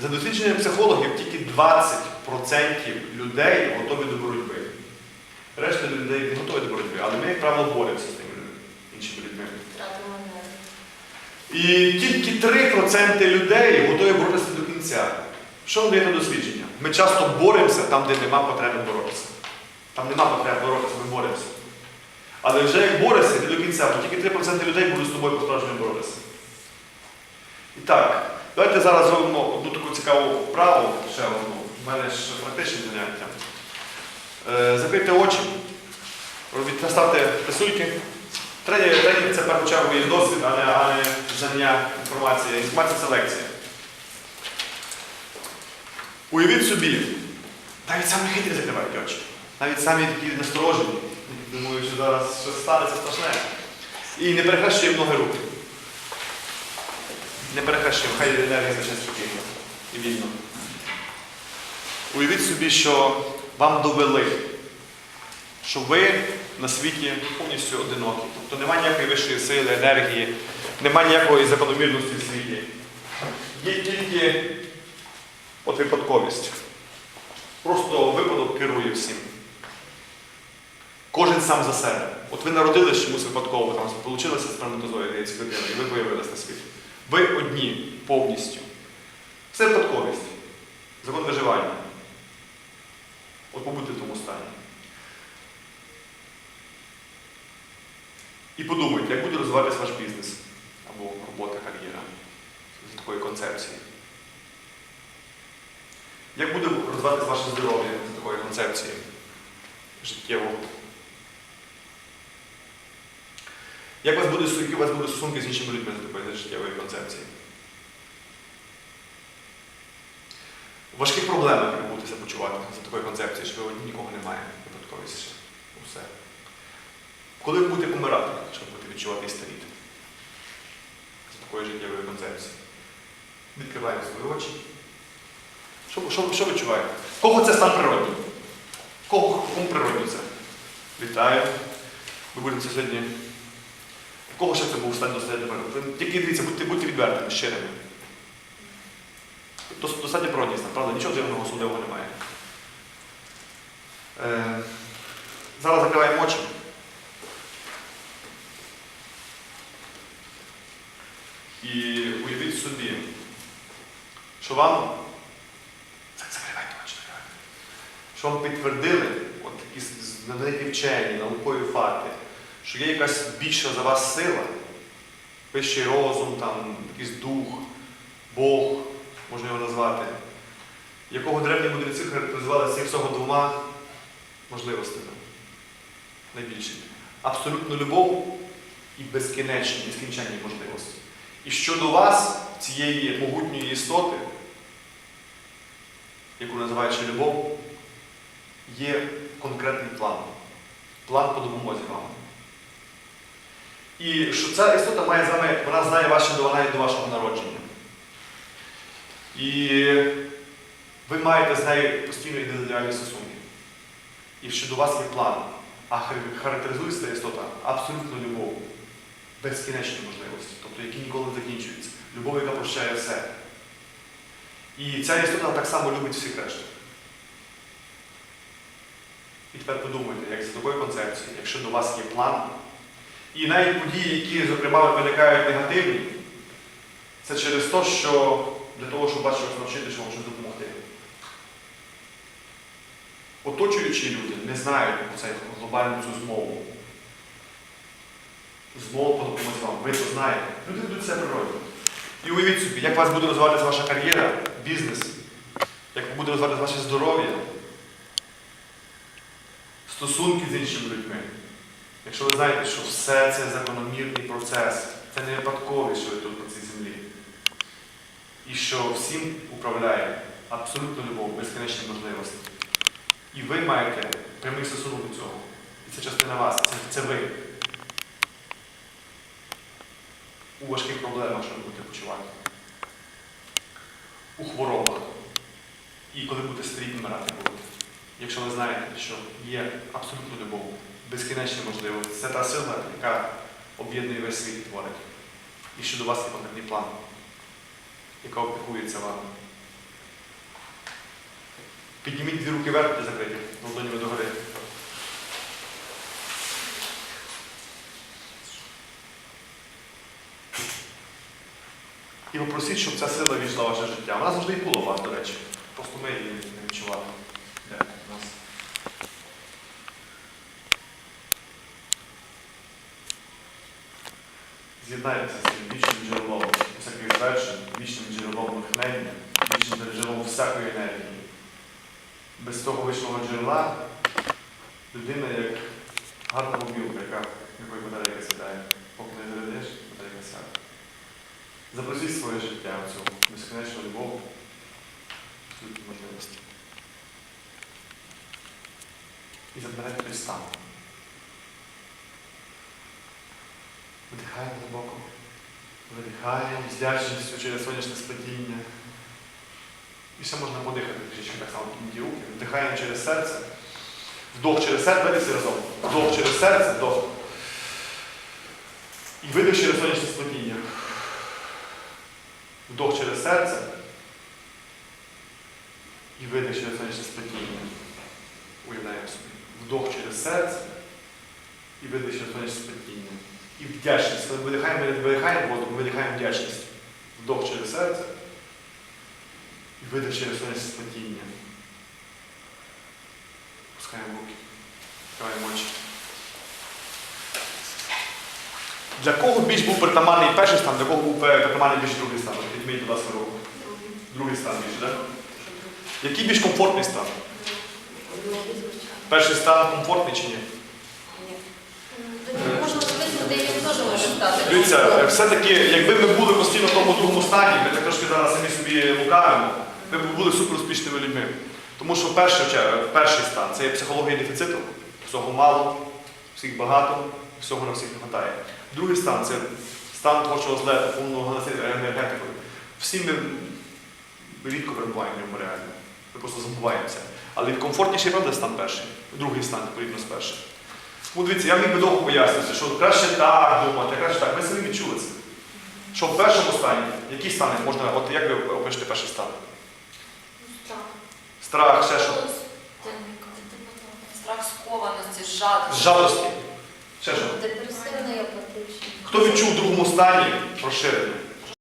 За дослідженням психологів, тільки 20% людей готові до боротьби. Решта людей не готові до боротьби, але ми, як правило, боремося з тими іншими людьми. І тільки 3% людей готові боротися до кінця. Що дає на дослідження? Ми часто боремося там, де нема потреби боротися. Там нема потреби боротися, ми боремося. Але вже як борешся, йди до кінця, бо тільки 3% людей будуть з тобою по-справжньому боротися. І так, давайте зараз зробимо одну таку цікаву вправу, ще одну. У мене ж практичне заняття. Е, закрийте очі, робіть, наставте писульки. Тренінг, тренінг це є досвід, а не, а не знання інформації. Інформація це лекція. Уявіть собі, навіть самі хитрі закривають очі. Навіть самі такі насторожені. Думаю, що зараз щось станеться страшне. І не перехрещуємо ноги руки. Не перехрещуємо, хай енергія зачне спокійно і вільно. Уявіть собі, що вам довели, що ви на світі повністю одинокі. Тобто немає ніякої вищої сили, енергії, немає ніякої закономірності в світі. Є тільки от випадковість. Просто випадок керує всім. Кожен сам за себе. От ви народились чомусь випадково, там получилися сперматозоїди і ви появились на світ. Ви одні повністю. Це випадковість. Закон виживання. От побудьте в тому стані. І подумайте, як буде розвиватися ваш бізнес або робота, кар'єра з такої концепції. Як буде розвиватися ваше здоров'я з такої концепції життєво? Як у вас буде, які у вас будуть стосунки з іншими людьми з такої життєвої концепції? В важких проблемах ви будете почувати за такої концепції, що ви нікого немає, випадковість. Усе. Коли ви будете помирати, щоб будете відчувати і старіти? З такої життєвої концепції. Відкриваємо свої очі. Що, що, що відчуваєте? Кого це стан природній? Кому природній це? Вітаю. Ви будете сьогодні. Кого ще це був стан достатньо природній? Тільки дивіться, будьте, будьте відвертими, щирими. Достатньо природній правда? Нічого дивного судового немає. Е, зараз закриваємо очі. І уявіть собі, що вам закривайте очі. Що вам підтвердили от такі знамениті вчені, наукові факти, що є якась більша за вас сила, вищий розум, там, якийсь дух, Бог, можна його назвати, якого древні мудреці характеризували цих всього двома можливостями. Найбільшими. Абсолютну любов і безкінечні, нескінченні можливості. І щодо вас, цієї могутньої істоти, яку називають ще любов, є конкретний план. План по допомозі вам. І що ця істота має з вами, вона знає вас ще до, до вашого народження. І ви маєте з нею постійно індивідуальні стосунки. І щодо вас є план. А хар- характеризує ця істота абсолютно любов, безкінечні можливості, тобто які ніколи не закінчуються. Любов, яка прощає все. І ця істота так само любить всіх решту. І тепер подумайте, як за такою концепцією, якщо до вас є план, і навіть події, які, зокрема, виникають негативні, це через те, що для того, щоб вас щось навчити, що вам допомогти. Оточуючі люди не знають про цю глобальну цю змову. Змову по допомозі вам. Ви це знаєте. Люди ведуть це природно. І уявіть собі, як у вас буде розвиватися ваша кар'єра, бізнес, як буде розвиватися ваше здоров'я, стосунки з іншими людьми. Якщо ви знаєте, що все це закономірний процес, це не випадковість, що ви тут на цій землі. І що всім управляє абсолютно любов, безкінечні можливості. І ви маєте прямий стосунок до цього. І це частина вас, це, це ви. У важких проблемах, що ви будете почувати. У хворобах. І коли будете старі вмирати будете. Якщо ви знаєте, що є абсолютно любов, безкінечні можливості, це та сила, яка об'єднує весь світ творить. І що до вас є конкретний план, яка опікується вами. Підніміть дві руки вверх і закриті, ладонями догори. І попросіть, щоб ця сила війшла в ваше життя. Вона завжди і була у вас, до речі. Просто ми її не відчували. Де у нас? З'єднайтеся з цим вічним джерелом, всяких звершень, вічним джерелом натхнення, вічним джерелом всякої енергії. Без того вічного джерела людина як гарна губілка, яка якої батарейка сідає. Поки не зарядиш, батарейка сяде. Запросіть своє життя в цю безконечну любов, можливості. І заберете той стан. Вдихаємо глибоко. Видихаємо з вдячністю через сонячне сплетіння. І ще можна подихати трішечки так само підняті руки. Вдихаємо через серце. Вдох через серце, всі разом. Вдох через серце, вдох. І видих через сонячне сплетіння. Вдох через серце. І видих через сонячне сплетіння. Уявляємо собі. Вдох через серце. І видих через сонячне сплетіння. І вдячність. Коли видихаємо, ми видихаємо воздух, ми видихаємо вдячність. Вдох через серце. І видих через сплетіння. Пускаємо руки. Відкриваємо очі. Для кого більш був притаманний перший стан, для кого був притаманний більш другий стан? Підміть, будь ласка, руку. Другий стан більше, так? Який більш комфортний стан? Перший стан комфортний чи ні? Дивіться, все-таки, якби ми були постійно в тому другому стані, ми так трошки зараз самі собі лукавимо, ми б були супер успішними людьми. Тому що перший, перший стан це є психологія дефіциту, всього мало, всіх багато, всього на всіх не вистачає. Другий стан це стан творчого злета, повного енергетикою. Всі ми рідко перебуваємо в ньому реально. Ми просто забуваємося. Але комфортніший, правда, стан перший, другий стан, відповідно, з першим. Ну, дивіться, я міг би довго пояснити, що краще так думати, краще так. Ви самі відчули це. Що в першому стані, які стани можна, от як ви опишете перший стан? Страх, Страх, ще що? Страх скованості, жадності. Жадості. Ще що? Депресивний апатичний. Хто відчув в другому стані розширений?